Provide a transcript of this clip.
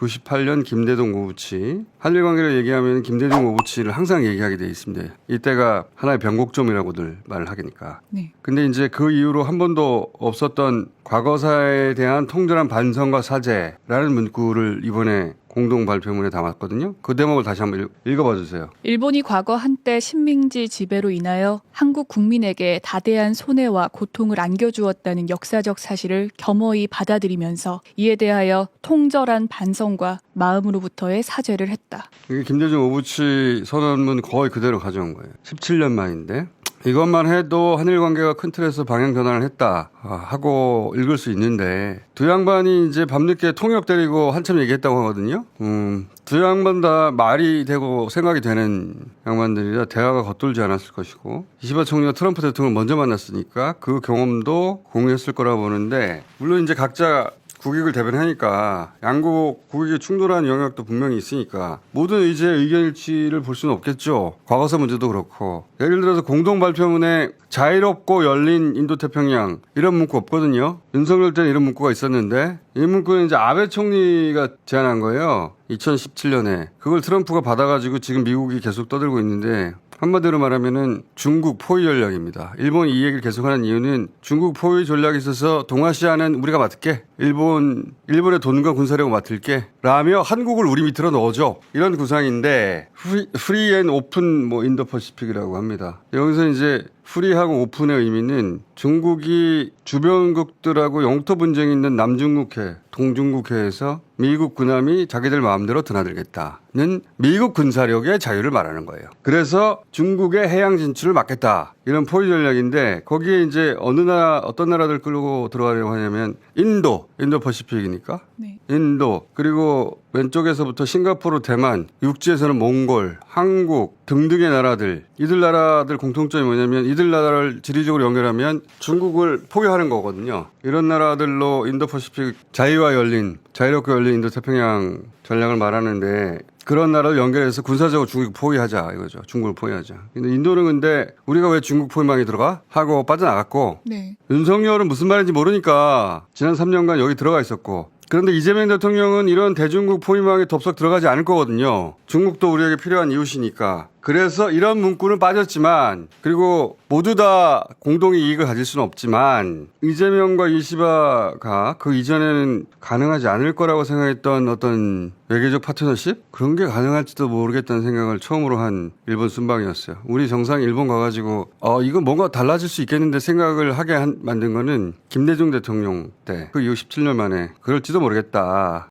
98년 김대동 오부치. 한일 관계를 얘기하면 김대동 오부치를 항상 얘기하게 돼 있습니다. 이때가 하나의 변곡점이라고들 말을 하니까. 네. 근데 이제 그 이후로 한 번도 없었던 과거사에 대한 통절한 반성과 사죄라는 문구를 이번에 공동 발표문에 담았거든요. 그 대목을 다시 한번 읽- 읽어봐 주세요. 일본이 과거 한때 식민지 지배로 인하여 한국 국민에게 다대한 손해와 고통을 안겨주었다는 역사적 사실을 겸허히 받아들이면서 이에 대하여 통절한 반성과 마음으로부터의 사죄를 했다. 이게 김대중 오부치 선언문 거의 그대로 가져온 거예요. 17년 만인데 이것만 해도 한일 관계가 큰 틀에서 방향 전환을 했다 아, 하고 읽을 수 있는데 두 양반이 이제 밤늦게 통역 데리고 한참 얘기했다고 하거든요. 음, 두 양반 다 말이 되고 생각이 되는 양반들이라 대화가 겉돌지 않았을 것이고 이시바 총리가 트럼프 대통령을 먼저 만났으니까 그 경험도 공유했을 거라고 보는데 물론 이제 각자 국익을 대변하니까 양국 국익이 충돌하는 영역도 분명히 있으니까 모든 의제의 의견 일치를 볼 수는 없겠죠. 과거사 문제도 그렇고 예를 들어서 공동 발표문에 자유롭고 열린 인도태평양 이런 문구 없거든요. 윤석열 때는 이런 문구가 있었는데 이 문구는 이제 아베 총리가 제안한 거예요. 2017년에 그걸 트럼프가 받아가지고 지금 미국이 계속 떠들고 있는데 한마디로 말하면은 중국 포위 전략입니다. 일본이 이 얘기를 계속하는 이유는 중국 포위 전략이 있어서 동아시아는 우리가 맡을게. 일본 일본의 돈과 군사력을 맡을게. 라며 한국을 우리 밑으로 넣어줘. 이런 구상인데 프리, 프리 앤 오픈 뭐 인도 퍼시픽이라고 합니다. 여기서 이제 프리하고 오픈의 의미는 중국이 주변국들하고 영토 분쟁이 있는 남중국해, 동중국해에서 미국 군함이 자기들 마음대로 드나들겠다는 미국 군사력의 자유를 말하는 거예요. 그래서 중국의 해양 진출을 막겠다. 이런 포위 전략인데 거기에 이제 어느 나라 어떤 나라들 끌고 들어가려고 하냐면 인도, 인도 퍼시픽이니까 네. 인도 그리고 왼쪽에서부터 싱가포르, 대만, 육지에서는 몽골, 한국 등등의 나라들 이들 나라들 공통점이 뭐냐면 이들 나라를 지리적으로 연결하면 중국을 포위하는 거거든요. 이런 나라들로 인도퍼시픽 자유와 열린 자유롭게 열린 인도태평양 전략을 말하는데 그런 나라를 연결해서 군사적으로 중국 포위하자 이거죠. 중국을 포위하자. 근데 인도는 근데 우리가 왜 중국 포위망에 들어가? 하고 빠져나갔고 네. 윤석열은 무슨 말인지 모르니까 지난 3년간 여기 들어가 있었고 그런데 이재명 대통령은 이런 대중국 포위망에 덥석 들어가지 않을 거거든요. 중국도 우리에게 필요한 이웃이니까. 그래서 이런 문구는 빠졌지만 그리고 모두 다 공동의 이익을 가질 수는 없지만 이재명과 이시바가 그 이전에는 가능하지 않을 거라고 생각했던 어떤 외교적 파트너십 그런 게 가능할지도 모르겠다는 생각을 처음으로 한 일본 순방이었어요. 우리 정상 일본 가가지고 어 이거 뭔가 달라질 수 있겠는데 생각을 하게 한, 만든 거는 김대중 대통령 때 그 이후 17년 만에 그럴지도 모르겠다.